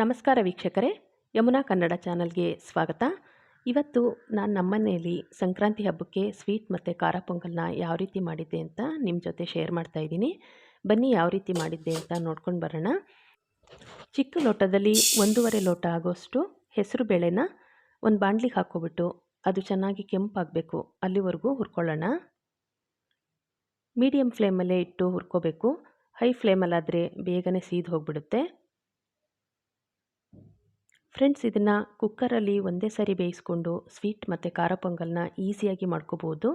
ನಮಸ್ಕಾರ ವೀಕ್ಷಕರೇ, ಯಮುನಾ ಕನ್ನಡ ಚಾನಲ್ಗೆ ಸ್ವಾಗತ. ಇವತ್ತು ನಾನು ನಮ್ಮನೆಯಲ್ಲಿ ಸಂಕ್ರಾಂತಿ ಹಬ್ಬಕ್ಕೆ ಸ್ವೀಟ್ ಮತ್ತು ಖಾರ ಪೊಂಗಲ್ನ ಯಾವ ರೀತಿ ಮಾಡಿದ್ದೆ ಅಂತ ನಿಮ್ಮ ಜೊತೆ ಶೇರ್ ಮಾಡ್ತಾ ಇದ್ದೀನಿ. ಬನ್ನಿ ಯಾವ ರೀತಿ ಮಾಡಿದ್ದೆ ಅಂತ ನೋಡ್ಕೊಂಡು ಬರೋಣ. ಚಿಕ್ಕ ಲೋಟದಲ್ಲಿ ಒಂದೂವರೆ ಲೋಟ ಆಗೋಷ್ಟು ಹೆಸರು ಬೇಳೆನ ಒಂದು ಬಾಣ್ಲಿಗೆ ಹಾಕ್ಕೊಬಿಟ್ಟು ಅದು ಚೆನ್ನಾಗಿ ಕೆಂಪಾಗಬೇಕು, ಅಲ್ಲಿವರೆಗೂ ಹುರ್ಕೊಳ್ಳೋಣ. ಮೀಡಿಯಮ್ ಫ್ಲೇಮಲ್ಲೇ ಇಟ್ಟು ಹುರ್ಕೋಬೇಕು. ಹೈ ಫ್ಲೇಮಲ್ಲಾದರೆ ಬೇಗನೆ ಸೀದು ಹೋಗಿಬಿಡುತ್ತೆ. ಫ್ರೆಂಡ್ಸ್, ಇದನ್ನು ಕುಕ್ಕರಲ್ಲಿ ಒಂದೇ ಸಾರಿ ಬೇಯಿಸ್ಕೊಂಡು ಸ್ವೀಟ್ ಮತ್ತು ಖಾರ ಪೊಂಗಲ್ನ ಈಸಿಯಾಗಿ ಮಾಡ್ಕೋಬೋದು.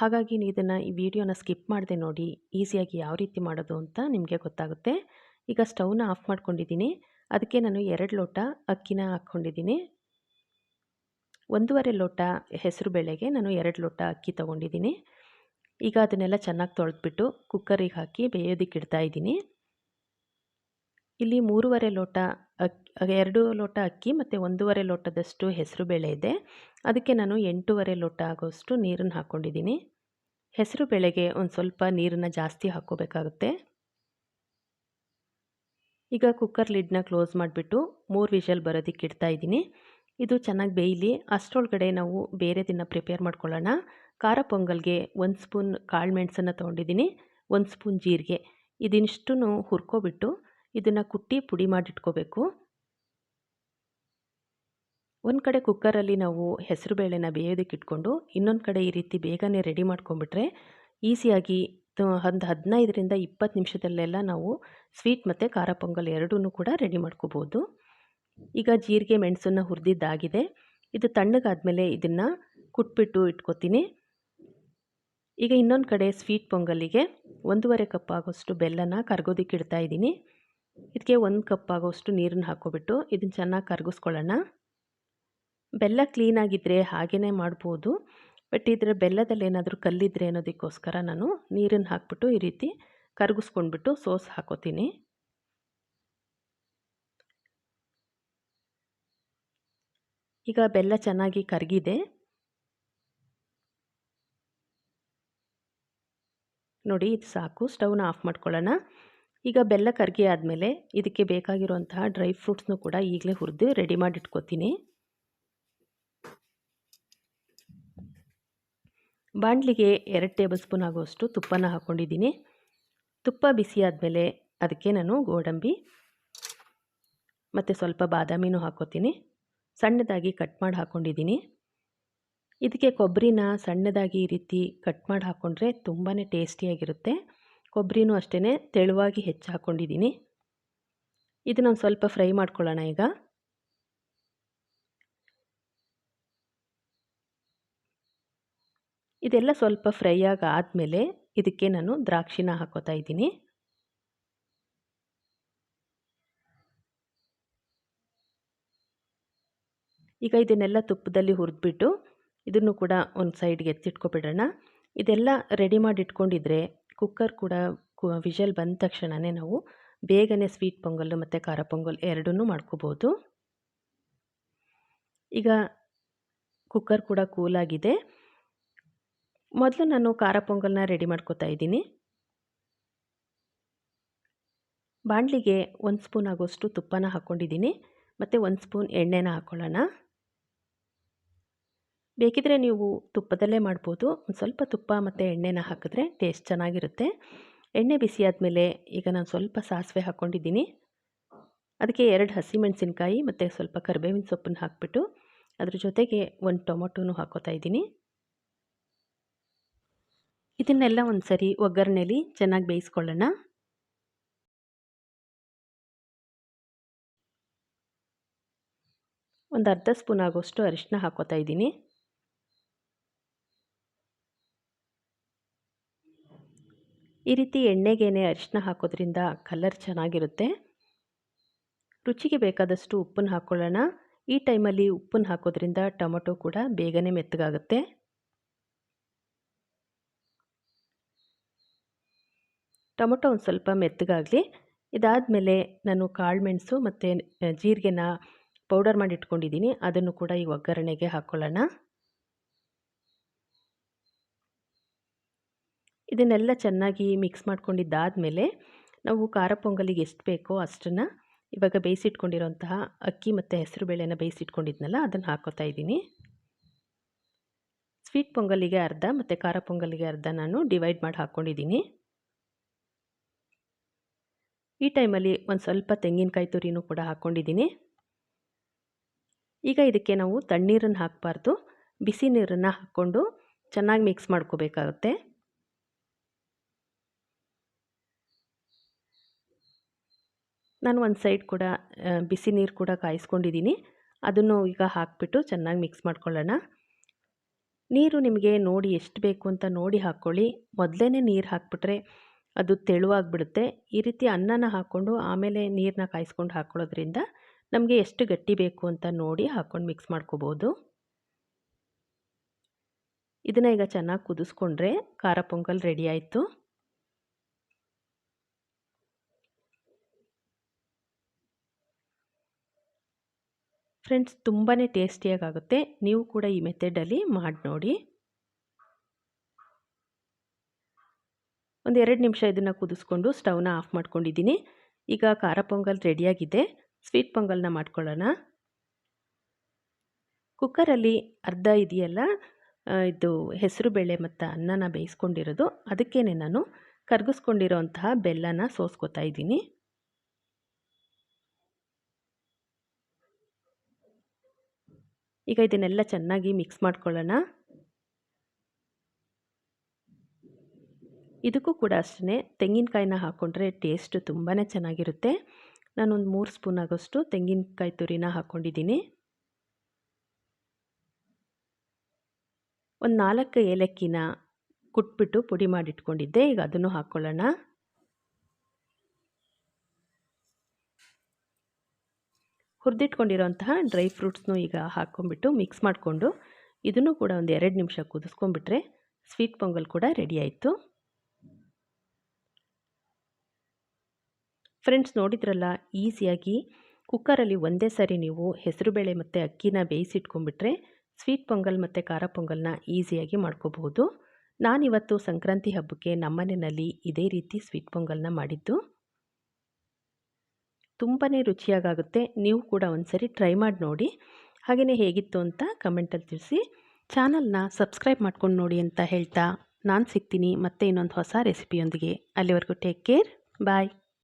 ಹಾಗಾಗಿ ಇದನ್ನು ಈ ವಿಡಿಯೋನ ಸ್ಕಿಪ್ ಮಾಡದೆ ನೋಡಿ, ಈಸಿಯಾಗಿ ಯಾವ ರೀತಿ ಮಾಡೋದು ಅಂತ ನಿಮಗೆ ಗೊತ್ತಾಗುತ್ತೆ. ಈಗ ಸ್ಟವ್ನ ಆಫ್ ಮಾಡ್ಕೊಂಡಿದ್ದೀನಿ. ಅದಕ್ಕೆ ನಾನು ಎರಡು ಲೋಟ ಅಕ್ಕಿನ ಹಾಕ್ಕೊಂಡಿದ್ದೀನಿ. ಒಂದೂವರೆ ಲೋಟ ಹೆಸರು ಬೇಳೆಗೆ ನಾನು ಎರಡು ಲೋಟ ಅಕ್ಕಿ ತೊಗೊಂಡಿದ್ದೀನಿ. ಈಗ ಅದನ್ನೆಲ್ಲ ಚೆನ್ನಾಗಿ ತೊಳೆದ್ಬಿಟ್ಟು ಕುಕ್ಕರಿಗೆ ಹಾಕಿ ಬೇಯೋದಕ್ಕೆ ಇಡ್ತಾ ಇದ್ದೀನಿ. ಇಲ್ಲಿ ಮೂರುವರೆ ಲೋಟ ಅಕ್ಕಿ ಎರಡು ಲೋಟ ಅಕ್ಕಿ ಮತ್ತು ಒಂದೂವರೆ ಲೋಟದಷ್ಟು ಹೆಸರು ಬೇಳೆ ಇದೆ. ಅದಕ್ಕೆ ನಾನು ಎಂಟೂವರೆ ಲೋಟ ಆಗೋಷ್ಟು ನೀರನ್ನು ಹಾಕ್ಕೊಂಡಿದ್ದೀನಿ. ಹೆಸರು ಬೇಳೆಗೆ ಒಂದು ಸ್ವಲ್ಪ ನೀರನ್ನು ಜಾಸ್ತಿ ಹಾಕ್ಕೋಬೇಕಾಗುತ್ತೆ. ಈಗ ಕುಕ್ಕರ್ ಲಿಡ್ನ ಕ್ಲೋಸ್ ಮಾಡಿಬಿಟ್ಟು ಮೂರು ವಿಷಲ್ ಬರೋದಕ್ಕೆ ಇಡ್ತಾ ಇದ್ದೀನಿ. ಇದು ಚೆನ್ನಾಗಿ ಬೇಯಲಿ. ಅಷ್ಟರೊಳಗಡೆ ನಾವು ಬೇರೆ ದಿನ ಪ್ರಿಪೇರ್ ಮಾಡ್ಕೊಳ್ಳೋಣ. ಖಾರ ಪೊಂಗಲ್ಗೆ ಒಂದು ಸ್ಪೂನ್ ಕಾಳು ಮೆಣಸನ್ನು ತೊಗೊಂಡಿದ್ದೀನಿ. ಒಂದು ಸ್ಪೂನ್ ಜೀರಿಗೆ. ಇದಿಷ್ಟು ಹುರ್ಕೊಬಿಟ್ಟು ಇದನ್ನು ಕುಟ್ಟಿ ಪುಡಿ ಮಾಡಿಟ್ಕೋಬೇಕು. ಒಂದು ಕಡೆ ಕುಕ್ಕರಲ್ಲಿ ನಾವು ಹೆಸರು ಬೇಳೆನ ಬೇಯೋದಕ್ಕೆ ಇಟ್ಕೊಂಡು, ಇನ್ನೊಂದು ಕಡೆ ಈ ರೀತಿ ಬೇಗನೆ ರೆಡಿ ಮಾಡ್ಕೊಂಬಿಟ್ರೆ ಈಸಿಯಾಗಿ ಒಂದು ಹದಿನೈದರಿಂದ ಇಪ್ಪತ್ತು ನಿಮಿಷದಲ್ಲೆಲ್ಲ ನಾವು ಸ್ವೀಟ್ ಮತ್ತು ಖಾರ ಪೊಂಗಲ್ ಎರಡೂ ಕೂಡ ರೆಡಿ ಮಾಡ್ಕೋಬೋದು. ಈಗ ಜೀರಿಗೆ, ಮೆಣಸನ್ನು ಹುರಿದಿದ್ದಾಗಿದೆ. ಇದು ತಣ್ಣಗಾದಮೇಲೆ ಇದನ್ನು ಕುಟ್ಬಿಟ್ಟು ಇಟ್ಕೋತೀನಿ. ಈಗ ಇನ್ನೊಂದು ಕಡೆ ಸ್ವೀಟ್ ಪೊಂಗಲಿಗೆ ಒಂದೂವರೆ ಕಪ್ ಆಗೋಷ್ಟು ಬೆಲ್ಲನ ಕರ್ಗೋದಕ್ಕೆ ಇಡ್ತಾ ಇದ್ದೀನಿ. ಇದಕ್ಕೆ ಒಂದು ಕಪ್ ಆಗೋಷ್ಟು ನೀರನ್ನು ಹಾಕ್ಕೊಬಿಟ್ಟು ಇದನ್ನು ಚೆನ್ನಾಗಿ ಕರಗಿಸ್ಕೊಳ್ಳೋಣ. ಬೆಲ್ಲ ಕ್ಲೀನಾಗಿದ್ದರೆ ಹಾಗೇ ಮಾಡ್ಬೋದು. ಬಟ್ ಇದರ ಬೆಲ್ಲದಲ್ಲಿ ಏನಾದರೂ ಕಲ್ಲಿದ್ರೆ ಅನ್ನೋದಕ್ಕೋಸ್ಕರ ನಾನು ನೀರನ್ನು ಹಾಕ್ಬಿಟ್ಟು ಈ ರೀತಿ ಕರಗಿಸ್ಕೊಂಡ್ಬಿಟ್ಟು ಸೋಸ್ ಹಾಕೋತೀನಿ. ಈಗ ಬೆಲ್ಲ ಚೆನ್ನಾಗಿ ಕರಗಿದೆ. ನೋಡಿ, ಇದು ಸಾಕು. ಸ್ಟವ್ನ ಆಫ್ ಮಾಡ್ಕೊಳ್ಳೋಣ. ಈಗ ಬೆಲ್ಲ ಕರ್ಗಿ ಆದಮೇಲೆ ಇದಕ್ಕೆ ಬೇಕಾಗಿರುವಂತಹ ಡ್ರೈ ಫ್ರೂಟ್ಸ್ನು ಕೂಡ ಈಗಲೇ ಹುರಿದು ರೆಡಿ ಮಾಡಿ ಇಟ್ಕೋತೀನಿ ಬಾಣಲಿಗೆ ಎರಡು ಟೇಬಲ್ ಸ್ಪೂನ್ ಆಗುವಷ್ಟು ತುಪ್ಪನ ಹಾಕ್ಕೊಂಡಿದ್ದೀನಿ ತುಪ್ಪ ಬಿಸಿ ಆದಮೇಲೆ ಅದಕ್ಕೆ ನಾನು ಗೋಡಂಬಿ ಮತ್ತು ಸ್ವಲ್ಪ ಬಾದಾಮಿನೂ ಹಾಕ್ಕೋತೀನಿ. ಸಣ್ಣದಾಗಿ ಕಟ್ ಮಾಡಿ ಹಾಕ್ಕೊಂಡಿದ್ದೀನಿ ಇದಕ್ಕೆ ಕೊಬ್ಬರಿನ ಸಣ್ಣದಾಗಿ ಈ ರೀತಿ ಕಟ್ ಮಾಡಿ ಹಾಕ್ಕೊಂಡ್ರೆ ತುಂಬಾ ಟೇಸ್ಟಿಯಾಗಿರುತ್ತೆ. ಕೊಬ್ಬರಿನೂ ಅಷ್ಟೇ ತೆಳುವಾಗಿ ಹೆಚ್ಚು ಹಾಕ್ಕೊಂಡಿದ್ದೀನಿ ಇದನ್ನು ಒಂದು ಸ್ವಲ್ಪ ಫ್ರೈ ಮಾಡ್ಕೊಳ್ಳೋಣ ಈಗ. ಇದೆಲ್ಲ ಸ್ವಲ್ಪ ಫ್ರೈ ಆದಮೇಲೆ ಇದಕ್ಕೆ ನಾನು ದ್ರಾಕ್ಷಿನ ಹಾಕೋತಾ ಇದ್ದೀನಿ. ಈಗ ಇದನ್ನೆಲ್ಲ ತುಪ್ಪದಲ್ಲಿ ಹುರಿದ್ಬಿಟ್ಟು ಇದನ್ನು ಕೂಡ ಒಂದು ಸೈಡ್ಗೆ ಎತ್ತಿಟ್ಕೊಬಿಡೋಣ. ಇದೆಲ್ಲ ರೆಡಿ ಮಾಡಿ ಇಟ್ಕೊಂಡಿದ್ರೆ ಕುಕ್ಕರ್ ಕೂಡ ವಿಷಲ್ ಬಂದ ತಕ್ಷಣವೇ ನಾವು ಬೇಗನೆ ಸ್ವೀಟ್ ಪೊಂಗಲ್ಲು ಮತ್ತು ಖಾರ ಪೊಂಗಲ್ ಎರಡನ್ನೂ ಮಾಡ್ಕೋಬೋದು. ಈಗ ಕುಕ್ಕರ್ ಕೂಡ ಕೂಲಾಗಿದೆ ಮೊದಲು ನಾನು ಖಾರ ಪೊಂಗಲ್ನ ರೆಡಿ ಮಾಡ್ಕೋತಾ ಇದ್ದೀನಿ. ಬಾಣಲಿಗೆ ಒಂದು ಸ್ಪೂನ್ ಆಗೋಷ್ಟು ತುಪ್ಪನ ಹಾಕ್ಕೊಂಡಿದ್ದೀನಿ ಮತ್ತು ಒಂದು ಸ್ಪೂನ್ ಎಣ್ಣೆನ ಹಾಕ್ಕೊಳ್ಳೋಣ ಬೇಕಿದ್ರೆ ನೀವು ತುಪ್ಪದಲ್ಲೇ ಮಾಡ್ಬೋದು. ಒಂದು ಸ್ವಲ್ಪ ತುಪ್ಪ ಮತ್ತು ಎಣ್ಣೆನ ಹಾಕಿದ್ರೆ ಟೇಸ್ಟ್ ಚೆನ್ನಾಗಿರುತ್ತೆ. ಎಣ್ಣೆ ಬಿಸಿ ಆದಮೇಲೆ ಈಗ ನಾನು ಸ್ವಲ್ಪ ಸಾಸಿವೆ ಹಾಕ್ಕೊಂಡಿದ್ದೀನಿ ಅದಕ್ಕೆ ಎರಡು ಹಸಿಮೆಣಸಿನ್ಕಾಯಿ ಮತ್ತು ಸ್ವಲ್ಪ ಕರಿಬೇವಿನ ಸೊಪ್ಪನ್ನು ಹಾಕಿಬಿಟ್ಟು ಅದ್ರ ಜೊತೆಗೆ ಒಂದು ಟೊಮೊಟೊನು ಹಾಕೋತಾ ಇದ್ದೀನಿ. ಇದನ್ನೆಲ್ಲ ಒಂದು ಸರಿ ಒಗ್ಗರಣೆಲಿ ಚೆನ್ನಾಗಿ ಬೇಯಿಸ್ಕೊಳ್ಳೋಣ. ಒಂದು ಅರ್ಧ ಸ್ಪೂನ್ ಆಗೋಷ್ಟು ಅರಿಶಿನ ಹಾಕೋತಾ ಇದ್ದೀನಿ. ಈ ರೀತಿ ಎಣ್ಣೆಗೇನೆ ಅರಿಶಿನ ಹಾಕೋದ್ರಿಂದ ಕಲರ್ ಚೆನ್ನಾಗಿರುತ್ತೆ. ರುಚಿಗೆ ಬೇಕಾದಷ್ಟು ಉಪ್ಪನ್ನು ಹಾಕ್ಕೊಳ್ಳೋಣ ಈ ಟೈಮಲ್ಲಿ ಉಪ್ಪನ್ನು ಹಾಕೋದ್ರಿಂದ ಟೊಮೊಟೊ ಕೂಡ ಬೇಗನೆ ಮೆತ್ತಗಾಗುತ್ತೆ. ಟೊಮೊಟೊ ಒಂದು ಸ್ವಲ್ಪ ಮೆತ್ತಗಾಗಲಿ. ಇದಾದಮೇಲೆ ನಾನು ಕಾಳು ಮೆಣಸು ಮತ್ತು ಜೀರಿಗೆನ ಪೌಡರ್ ಮಾಡಿ ಇಟ್ಕೊಂಡಿದ್ದೀನಿ. ಅದನ್ನು ಕೂಡ ಈ ಒಗ್ಗರಣೆಗೆ ಹಾಕ್ಕೊಳ್ಳೋಣ ಇದನ್ನೆಲ್ಲ ಚೆನ್ನಾಗಿ ಮಿಕ್ಸ್ ಮಾಡ್ಕೊಂಡಿದ್ದಾದಮೇಲೆ ನಾವು ಖಾರ ಪೊಂಗಲಿಗೆ ಎಷ್ಟು ಬೇಕೋ ಅಷ್ಟನ್ನು ಇವಾಗ ಬೇಯಿಸಿಟ್ಕೊಂಡಿರೋಂತಹ ಅಕ್ಕಿ ಮತ್ತು ಹೆಸರು ಬೇಳೆನ ಬೇಯಿಸಿಟ್ಕೊಂಡಿದ್ನಲ್ಲ, ಅದನ್ನು ಹಾಕೋತಾ ಇದ್ದೀನಿ. ಸ್ವೀಟ್ ಪೊಂಗಲಿಗೆ ಅರ್ಧ ಮತ್ತು ಖಾರ ಪೊಂಗಲಿಗೆ ಅರ್ಧ ನಾನು ಡಿವೈಡ್ ಮಾಡಿ ಹಾಕ್ಕೊಂಡಿದ್ದೀನಿ. ಈ ಟೈಮಲ್ಲಿ ಒಂದು ಸ್ವಲ್ಪ ತೆಂಗಿನಕಾಯಿ ತುರಿನೂ ಕೂಡ ಹಾಕ್ಕೊಂಡಿದ್ದೀನಿ. ಈಗ ಇದಕ್ಕೆ ನಾವು ತಣ್ಣೀರನ್ನು ಹಾಕಬಾರ್ದು. ಬಿಸಿ ನೀರನ್ನು ಹಾಕ್ಕೊಂಡು ಚೆನ್ನಾಗಿ ಮಿಕ್ಸ್ ಮಾಡ್ಕೋಬೇಕಾಗುತ್ತೆ. ನಾನು ಒಂದು ಸೈಡ್ ಕೂಡ ಬಿಸಿ ನೀರು ಕೂಡ ಕಾಯಿಸ್ಕೊಂಡಿದ್ದೀನಿ. ಅದನ್ನು ಈಗ ಹಾಕಿಬಿಟ್ಟು ಚೆನ್ನಾಗಿ ಮಿಕ್ಸ್ ಮಾಡ್ಕೊಳ್ಳೋಣ. ನೀರು ನಿಮಗೆ ನೋಡಿ ಎಷ್ಟು ಬೇಕು ಅಂತ ನೋಡಿ ಹಾಕ್ಕೊಳ್ಳಿ. ಮೊದಲೇ ನೀರು ಹಾಕ್ಬಿಟ್ರೆ ಅದು ತೆಳುವಾಗಿಬಿಡುತ್ತೆ. ಈ ರೀತಿ ಅನ್ನನ ಹಾಕ್ಕೊಂಡು ಆಮೇಲೆ ನೀರನ್ನ ಕಾಯಿಸ್ಕೊಂಡು ಹಾಕ್ಕೊಳ್ಳೋದ್ರಿಂದ ನಮಗೆ ಎಷ್ಟು ಗಟ್ಟಿ ಬೇಕು ಅಂತ ನೋಡಿ ಹಾಕ್ಕೊಂಡು ಮಿಕ್ಸ್ ಮಾಡ್ಕೋಬೋದು. ಇದನ್ನು ಈಗ ಚೆನ್ನಾಗಿ ಕುದಿಸ್ಕೊಂಡ್ರೆ ಖಾರ ಪೊಂಗಲ್ ರೆಡಿ ಆಯಿತು. ಫ್ರೆಂಡ್ಸ್ ತುಂಬಾ ಟೇಸ್ಟಿಯಾಗುತ್ತೆ ನೀವು ಕೂಡ ಈ ಮೆಥಡಲ್ಲಿ ಮಾಡಿ ನೋಡಿ ಒಂದು ಎರಡು ನಿಮಿಷ ಇದನ್ನು ಕುದಿಸ್ಕೊಂಡು ಸ್ಟವ್ನ ಆಫ್ ಮಾಡ್ಕೊಂಡಿದ್ದೀನಿ. ಈಗ ಖಾರ ಪೊಂಗಲ್ ರೆಡಿಯಾಗಿದೆ. ಸ್ವೀಟ್ ಪೊಂಗಲ್ನ ಮಾಡ್ಕೊಳ್ಳೋಣ. ಕುಕ್ಕರಲ್ಲಿ ಅರ್ಧ ಇದೆಯಲ್ಲ ಇದು ಹೆಸರು ಬೇಳೆ ಮತ್ತು ಅನ್ನನ ಬೇಯಿಸ್ಕೊಂಡಿರೋದು. ಅದಕ್ಕೇ ನಾನು ಕರ್ಗಿಸ್ಕೊಂಡಿರೋಂತಹ ಬೆಲ್ಲನ ಸೋಸ್ಕೋತಾ ಇದ್ದೀನಿ. ಈಗ ಇದನ್ನೆಲ್ಲ ಚೆನ್ನಾಗಿ ಮಿಕ್ಸ್ ಮಾಡ್ಕೊಳ್ಳೋಣ. ಇದಕ್ಕೂ ಕೂಡ ಅಷ್ಟೇ ತೆಂಗಿನಕಾಯಿನ ಹಾಕ್ಕೊಂಡ್ರೆ ಟೇಸ್ಟ್ ತುಂಬಾ ಚೆನ್ನಾಗಿರುತ್ತೆ. ನಾನೊಂದು ಮೂರು ಸ್ಪೂನ್ ಆಗೋಷ್ಟು ತೆಂಗಿನಕಾಯಿ ತುರಿನ ಹಾಕ್ಕೊಂಡಿದ್ದೀನಿ ಒಂದು ನಾಲ್ಕು ಏಲಕ್ಕಿನ ಕುಟ್ಬಿಟ್ಟು ಪುಡಿ ಮಾಡಿಟ್ಕೊಂಡಿದ್ದೆ, ಈಗ ಅದನ್ನು ಹಾಕ್ಕೊಳ್ಳೋಣ ಹುರಿದಿಟ್ಕೊಂಡಿರೋಂತಹ ಡ್ರೈ ಫ್ರೂಟ್ಸ್ನು ಈಗ ಹಾಕ್ಕೊಂಡ್ಬಿಟ್ಟು ಮಿಕ್ಸ್ ಮಾಡಿಕೊಂಡು ಇದನ್ನು ಕೂಡ ಒಂದು ಎರಡು ನಿಮಿಷ ಕುದಿಸ್ಕೊಂಡ್ಬಿಟ್ರೆ ಸ್ವೀಟ್ ಪೊಂಗಲ್ ಕೂಡ ರೆಡಿ ಆಯಿತು. ಫ್ರೆಂಡ್ಸ್, ನೋಡಿದ್ರಲ್ಲ, ಈಸಿಯಾಗಿ ಕುಕ್ಕರಲ್ಲಿ ಒಂದೇ ಸಾರಿ ನೀವು ಹೆಸರುಬೇಳೆ ಮತ್ತು ಅಕ್ಕಿನ ಬೇಯಿಸಿಟ್ಕೊಂಡ್ಬಿಟ್ರೆ ಸ್ವೀಟ್ ಪೊಂಗಲ್ ಮತ್ತು ಖಾರ ಪೊಂಗಲ್ನ ಈಸಿಯಾಗಿ ಮಾಡ್ಕೋಬಹುದು. ನಾನಿವತ್ತು ಸಂಕ್ರಾಂತಿ ಹಬ್ಬಕ್ಕೆ ನಮ್ಮನೆಯಲ್ಲಿ ಇದೇ ರೀತಿ ಸ್ವೀಟ್ ಪೊಂಗಲ್ನ ಮಾಡಿದ್ದು. ತುಂಬಾ ರುಚಿಯಾಗುತ್ತೆ ನೀವು ಕೂಡ ಒಂದ್ಸರಿ ಟ್ರೈ ಮಾಡಿ ನೋಡಿ. ಹಾಗೆಯೇ ಹೇಗಿತ್ತು ಅಂತ ಕಮೆಂಟಲ್ಲಿ ತಿಳಿಸಿ. ಚಾನಲ್ನ ಸಬ್ಸ್ಕ್ರೈಬ್ ಮಾಡ್ಕೊಂಡು ನೋಡಿ ಅಂತ ಹೇಳ್ತಾ ನಾನು ಸಿಗ್ತೀನಿ. ಮತ್ತೆ ಇನ್ನೊಂದು ಹೊಸ ರೆಸಿಪಿಯೊಂದಿಗೆ. ಅಲ್ಲಿವರೆಗೂ ಟೇಕ್ ಕೇರ್. ಬಾಯ್.